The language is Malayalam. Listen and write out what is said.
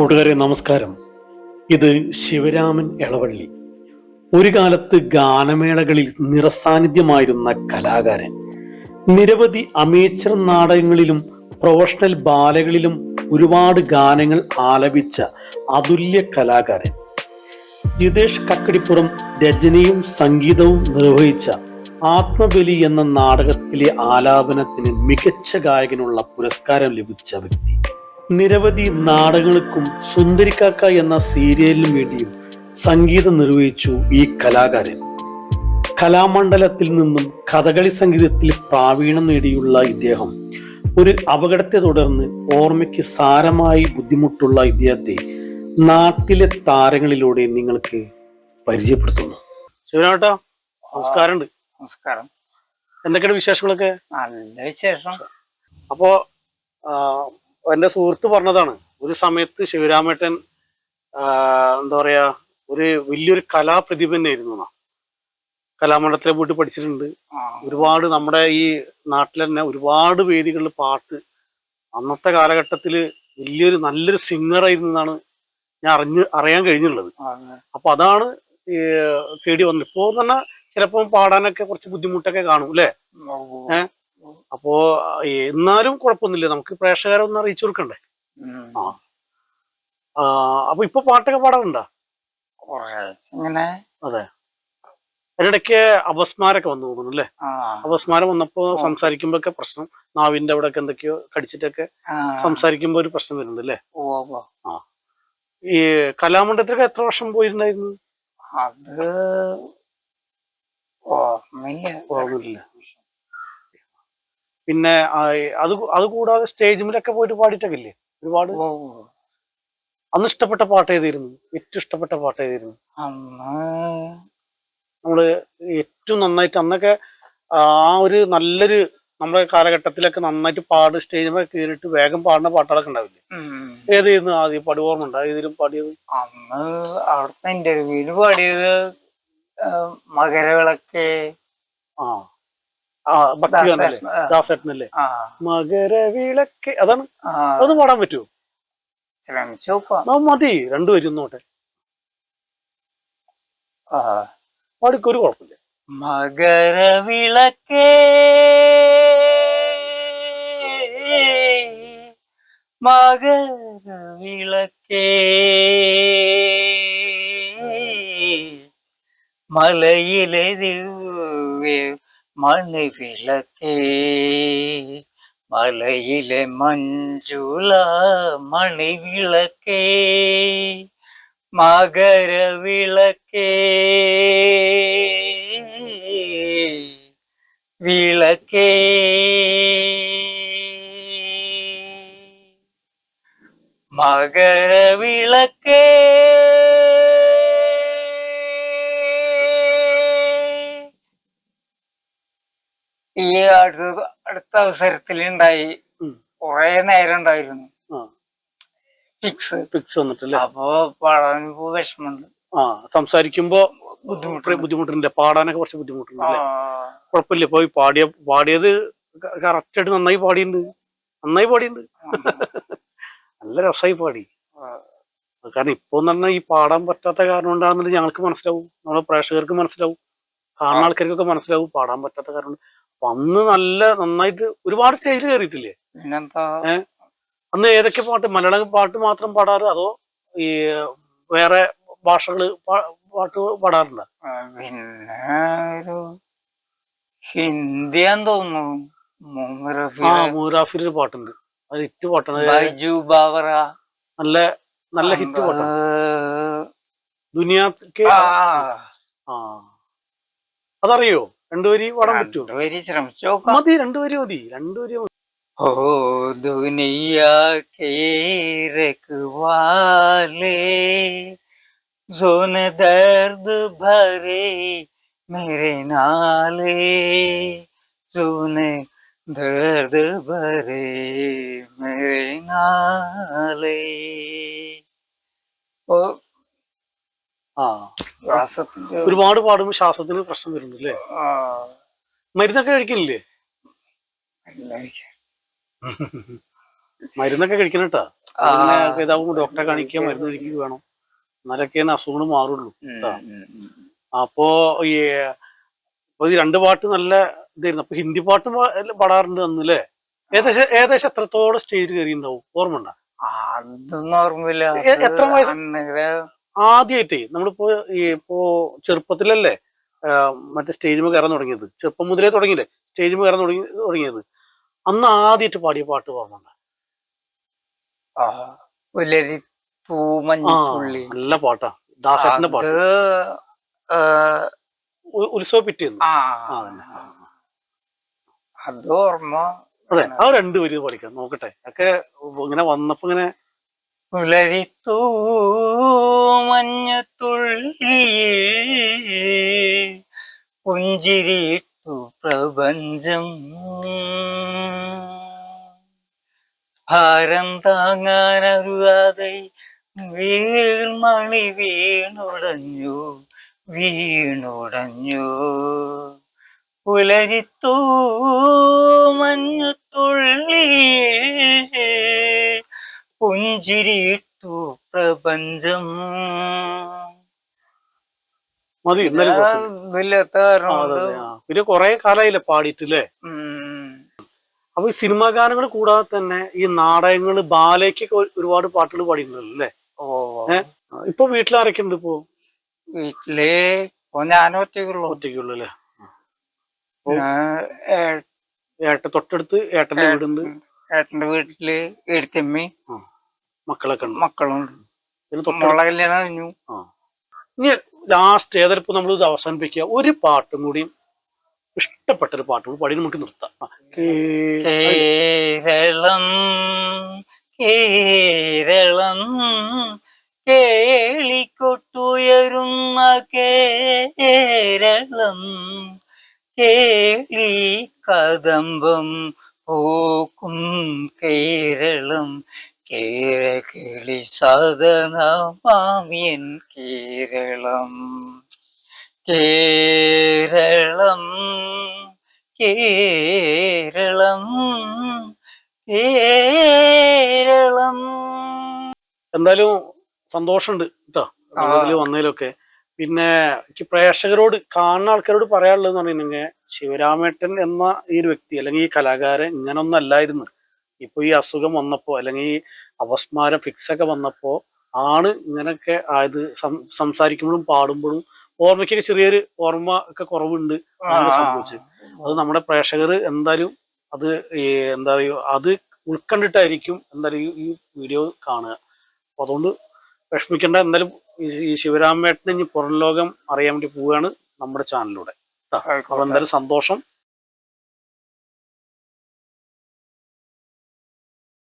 കൂട്ടുകാരെ നമസ്കാരം. ഇത് ശിവരാമൻ എളവള്ളി. ഒരു കാലത്ത് ഗാനമേളകളിൽ നിറസാന്നിധ്യമായിരുന്ന കലാകാരൻ. നിരവധി അമേച്ചർ നാടകങ്ങളിലും പ്രൊഫഷണൽ ബാലകളിലും ഒരുപാട് ഗാനങ്ങൾ ആലപിച്ച അതുല്യ കലാകാരൻ. ജിതേഷ് കക്കടിപ്പുറം രചനയും സംഗീതവും നിർവഹിച്ച ആത്മബലി എന്ന നാടകത്തിലെ ആലാപനത്തിന് മികച്ച ഗായകനുള്ള പുരസ്കാരം ലഭിച്ച വ്യക്തി. നിരവധി നാടകങ്ങൾക്കും സുന്ദരിക്കാക്ക എന്ന സീരിയലിനും വേണ്ടിയും സംഗീതം നിർവഹിച്ചു ഈ കലാകാരൻ. കലാമണ്ഡലത്തിൽ നിന്നും കഥകളി സംഗീതത്തിൽ പ്രാവീണ്യം നേടിയുള്ള ഇദ്ദേഹം ഒരു അപകടത്തെ തുടർന്ന് ഓർമ്മയ്ക്ക് സാരമായി ബുദ്ധിമുട്ടുള്ള ഇദ്ദേഹത്തെ നാട്ടിലെ താരങ്ങളിലൂടെ നിങ്ങൾക്ക് പരിചയപ്പെടുത്തുന്നു. ശിവനാട്ടോ നമസ്കാരമുണ്ട്. നമസ്കാരം. എന്തൊക്കെയാണ് വിശേഷങ്ങളൊക്കെ? നല്ല വിശേഷം. അപ്പോ ആ, എന്റെ സുഹൃത്ത് പറഞ്ഞതാണ് ഒരു സമയത്ത് ശിവരാമേട്ടൻ എന്താ പറയാ ഒരു വലിയൊരു കലാപ്രതിഭ തന്നെയായിരുന്നു. കലാമണ്ഡലത്തിലെ പോയിട്ട് പഠിച്ചിട്ടുണ്ട്. ഒരുപാട് നമ്മുടെ ഈ നാട്ടിൽ തന്നെ ഒരുപാട് വേദികളിൽ പാട്ട് അന്നത്തെ കാലഘട്ടത്തിൽ വലിയൊരു നല്ലൊരു സിംഗർ ആയിരുന്നു എന്നാണ് ഞാൻ അറിഞ്ഞ് അറിയാൻ കഴിഞ്ഞിട്ടുള്ളത്. അപ്പൊ അതാണ് തേടി വന്നത്. ഇപ്പോ തന്നെ ചിലപ്പോൾ പാടാനൊക്കെ കുറച്ച് ബുദ്ധിമുട്ടൊക്കെ കാണും അല്ലേ? ഓ, അപ്പോ എന്നാലും കുഴപ്പമൊന്നുമില്ല. നമുക്ക് പ്രേക്ഷകരെ ഒന്ന് അറിയിച്ചു കൊടുക്കണ്ടേ? ആ. ആ, അപ്പൊ ഇപ്പൊ പാട്ടൊക്കെ പാടാറുണ്ടോ? ഇങ്ങനെ അതെ. അതിനിടയ്ക്ക് അപസ്മാരൊക്കെ വന്നു തോന്നുന്നു അല്ലേ? ആ, അപസ്മാരം വന്നപ്പോ. സംസാരിക്കുമ്പോ ഒക്കെ പ്രശ്നം. നാവിന്റെ അവിടെ ഒക്കെ എന്തൊക്കെയോ കടിച്ചിട്ടൊക്കെ ആ, സംസാരിക്കുമ്പോ ഒരു പ്രശ്നം വരുന്നുണ്ട് അല്ലേ? ഉവ്വ്. ഈ കലാമണ്ഡലത്തിലൊക്കെ എത്ര വർഷം പോയിട്ടുണ്ടായിരുന്നു? അത് ഓർമ്മയില്ല. ഓർമ്മയില്ല. പിന്നെ അത് അത് കൂടാതെ സ്റ്റേജിലൊക്കെ പോയിട്ട് പാടിയിട്ടൊക്കെ ഇല്ലേ ഒരുപാട്. അന്ന് ഇഷ്ടപ്പെട്ട പാട്ട് ഏതായിരുന്നു? ഏറ്റവും ഇഷ്ടപ്പെട്ട പാട്ട് ഏതായിരുന്നു? നമ്മൾ ഏറ്റവും നന്നായിട്ട് അന്നൊക്കെ ആ ഒരു നല്ലൊരു നമ്മുടെ കാലഘട്ടത്തിലൊക്കെ നന്നായിട്ട് പാട് സ്റ്റേജിൽ കയറിയിട്ട് വേഗം പാടുന്ന പാട്ടുകളൊക്കെ ഉണ്ടാവില്ലേ? ഏതായിരുന്നു ആദ്യം പാടി ഓർമ്മ ഉണ്ടോ? ഏതെങ്കിലും പാടിയത്? അന്ന് അവിടുത്തെ ഇന്റർവ്യൂവിൽ പാടിയത് മകരവിളക്ക്. ആ ആ ഭക്തിയാണല്ലേ ദാസേട്ടൻ, ആ, ദാസേട്ടനല്ലേ? മകരവിളക്ക് അതാണ് അത് പാടാൻ പറ്റുമോ? ശ്രമിച്ചു മതി. രണ്ടുപേരും നോട്ടെ പാടിക്കൊരു കുഴപ്പമില്ല. മകരവിളക്കേ. മകരവിളക്കേ. മലയിലെ ദിവ്യ മണിവിളക്കേ മലയിലെ മഞ്ജുല മണി വിളക്കേ മകരവിളക്കേ. വിളക്കേ. മകരവിളക്കേ. ഈ അടുത്ത അടുത്ത അവസരത്തിൽ ഉണ്ടായി. കുറെ നേരം ഉണ്ടായിരുന്നു ഫിക്സ് ഫിക്സ് വന്നിട്ടല്ലേ? അപ്പൊ പാടാൻ വിഷമുണ്ട് ആ സംസാരിക്കുമ്പോ ബുദ്ധിമുട്ടുണ്ട്. ബുദ്ധിമുട്ടുണ്ട്. പാടാനൊക്കെ കുറച്ച് ബുദ്ധിമുട്ടുണ്ട് കുഴപ്പമില്ല. ഇപ്പൊ പാടിയ പാടിയത് കറക്റ്റ് ആയിട്ട് നന്നായി പാടിയിട്ടുണ്ട്. നന്നായി പാടിയിട്ടുണ്ട്. നല്ല രസമായി പാടി. കാരണം ഇപ്പൊ എന്ന് പറഞ്ഞാൽ ഈ പാടാൻ പറ്റാത്ത കാരണം കൊണ്ടാണെന്നുണ്ടെങ്കിൽ ഞങ്ങൾക്ക് മനസ്സിലാവും. നമ്മുടെ പ്രേക്ഷകർക്ക് മനസ്സിലാവും. കാണുന്ന ആൾക്കാർക്കൊക്കെ മനസ്സിലാവും പാടാൻ പറ്റാത്ത കാരണം അന്ന് നല്ല നന്നായിട്ട് ഒരുപാട് സ്റ്റേജിൽ കയറിയിട്ടില്ലേ പിന്നെന്താ? അന്ന് ഏതൊക്കെ പാട്ട്? മലയാളം പാട്ട് മാത്രം പാടാറ് അതോ ഈ വേറെ ഭാഷകൾ പാട്ട് പാടാറുണ്ടോ? പിന്നെ ഒരു ഹിന്ദിയാന്ന് തോന്നുന്നു. ആ മൂരാഫിൽ ഒരു പാട്ടുണ്ട്. അത് ഹിറ്റ് പാട്ടാണ്. ബൈജു ബാവറ. നല്ല നല്ല ഹിറ്റ് പാട്ടാണ്. ദുനിയാക്ക് ആ. അതറിയോ? രണ്ടുപേരി പാടാൻ പറ്റുമോ രണ്ടുപേരും ശ്രമിച്ചു നോക്കാം മതി രണ്ടുപേരി മതി രണ്ടുപേരി മതി ओ दुनिया के रखवाले जोन दर्द भरे मेरे नाले जोन दर्द भरे मेरे नाले ഓ ആ ശ്വാസത്തിന്റെ ഒരുപാട് പാടുമ്പോൾ ശ്വാസത്തിന് പ്രശ്നം വരുന്നു അല്ലേ ആ, മരുന്നൊക്കെ കഴിക്കില്ലേ? മരുന്നൊക്കെ കഴിക്കണം കേട്ടാ. ഡോക്ടറെ കാണിക്കുക മരുന്ന് കഴിക്കുക വേണം. എന്നാലൊക്കെയാണ് അസുഖങ്ങൾ മാറുള്ളൂ. അപ്പോ ഈ രണ്ട് പാട്ട് നല്ല ഇതായിരുന്നു. അപ്പൊ ഹിന്ദി പാട്ട് പാടാറുണ്ട് അന്ന് പാടാറുണ്ട് അന്നല്ലേ ഏകദേശം ഏകദേശം എത്രത്തോളം സ്റ്റേജ് കയറി ഉണ്ടാവും ഓർമ്മ ഉണ്ടോ? അതൊന്നും ഓർമ്മയില്ല. എത്ര വയസ്സ്? ആദ്യമായിട്ടേ നമ്മളിപ്പോ ഇപ്പോ ചെറുപ്പത്തിലല്ലേ മറ്റേ സ്റ്റേജിൽ കയറാൻ തുടങ്ങിയത്. ചെറുപ്പം മുതലേ തുടങ്ങിയില്ലേ സ്റ്റേജിൽ കയറാൻ തുടങ്ങി തുടങ്ങിയത്. അന്ന് ആദ്യമായിട്ട് പാടിയ പാട്ട് ഓർമ്മ നല്ല പാട്ടാ. ദാസേട്ടന്റെ പാട്ട്. അത് ഉത്സവ പിറ്റേന്ന്. അത് ഓർമ്മ അതെ ആ രണ്ടുപേര് പഠിക്കാം. നോക്കട്ടെ. ഒക്കെ ഇങ്ങനെ വന്നപ്പോ ഇങ്ങനെ പുലരി മഞ്ഞത്തുള്ളി പുഞ്ചിരിട്ടു പ്രപഞ്ചം ഭാരം താങ്ങാനറിയാതെ വീർമണി വീണുടഞ്ഞു വീണുടഞ്ഞു. പുലരിത്തൂ മഞ്ഞുത്തുള്ളി പുഞ്ചിരിട്ടു പ്രപഞ്ചം. മതി. പിന്നെ കുറെ കാലമായില്ലേ പാടിയിട്ടില്ലേ? അപ്പൊ ഈ സിനിമാ ഗാനങ്ങൾ കൂടാതെ തന്നെ ഈ നാടകങ്ങൾ ബാലയ്ക്കൊക്കെ ഒരുപാട് പാട്ടുകൾ പാടിയിട്ടുണ്ടല്ലോ? അല്ലേ ഓ ഇപ്പൊ വീട്ടിൽ ആരൊക്കെയുണ്ട് ഇപ്പോ? വീട്ടിൽ ഇപ്പൊ ഞാൻ ഒറ്റയ്ക്കുള്ളൂ. ഒറ്റയ്ക്കുള്ളൂ അല്ലേ ഏട്ട തൊട്ടടുത്ത് ഏട്ടന്റെ വീടുണ്ട്. ഏട്ടന്റെ വീട്ടിൽ എടുത്തമ്മി മക്കളൊക്കെ ഉണ്ട് മക്കളുണ്ട് മോളെ കല്യാണം കഴിഞ്ഞു ആ. ഇനി ലാസ്റ്റ് ഏതായാലും നമ്മൾ ഇത് അവസാനിപ്പിക്കുക ഒരു പാട്ടും കൂടി ഇഷ്ടപ്പെട്ട ഒരു പാട്ടും കൂടി പാടി നമുക്ക് നിർത്താം ആ. കേ- കേരളം കേരളം കേളിക്കൊട്ടുയരുന്ന കേരളം കേളി കദമ്പം പൂക്കും കേരളം കേരകിളി സദനമാമിയൻ കേരളം. കേരളം കേരളം കേരളം. എന്തായാലും സന്തോഷമുണ്ട് കേട്ടോ അതിൽ വന്നതിലൊക്കെ. പിന്നെ എനിക്ക് പ്രേക്ഷകരോട് കാണുന്ന ആൾക്കാരോട് പറയാനുള്ളതെന്ന് പറഞ്ഞിട്ടുണ്ടെങ്കിൽ ശിവരാമേട്ടൻ എന്ന ഈ ഒരു വ്യക്തി അല്ലെങ്കിൽ ഈ കലാകാരൻ ഇങ്ങനൊന്നും അല്ലായിരുന്നു ഇപ്പൊ ഈ അസുഖം വന്നപ്പോൾ അല്ലെങ്കിൽ ഈ അപസ്മാരം ഫിക്സൊക്കെ വന്നപ്പോൾ വന്നപ്പോ ആണ് ഇങ്ങനെയൊക്കെ ആയത് സം- സംസാരിക്കുമ്പോഴും പാടുമ്പോഴും ഓർമ്മയ്ക്കൊക്കെ ചെറിയൊരു ഓർമ്മ ഒക്കെ കുറവുണ്ട് സംഭവിച്ചത്. അത് നമ്മുടെ പ്രേക്ഷകർ എന്തായാലും അത് എന്താ പറയുക അത് ഉൾക്കണ്ടിട്ടായിരിക്കും എന്തായാലും ഈ- വീഡിയോ കാണുക. അപ്പൊ അതുകൊണ്ട് വിഷമിക്കേണ്ട എന്തായാലും ഈ- ഈ ശിവരാമേട്ടനെ ഇനി പുറം ലോകം അറിയാൻ വേണ്ടി പോവുകയാണ് നമ്മുടെ ചാനലിലൂടെ. അപ്പൊ എന്തായാലും സന്തോഷം.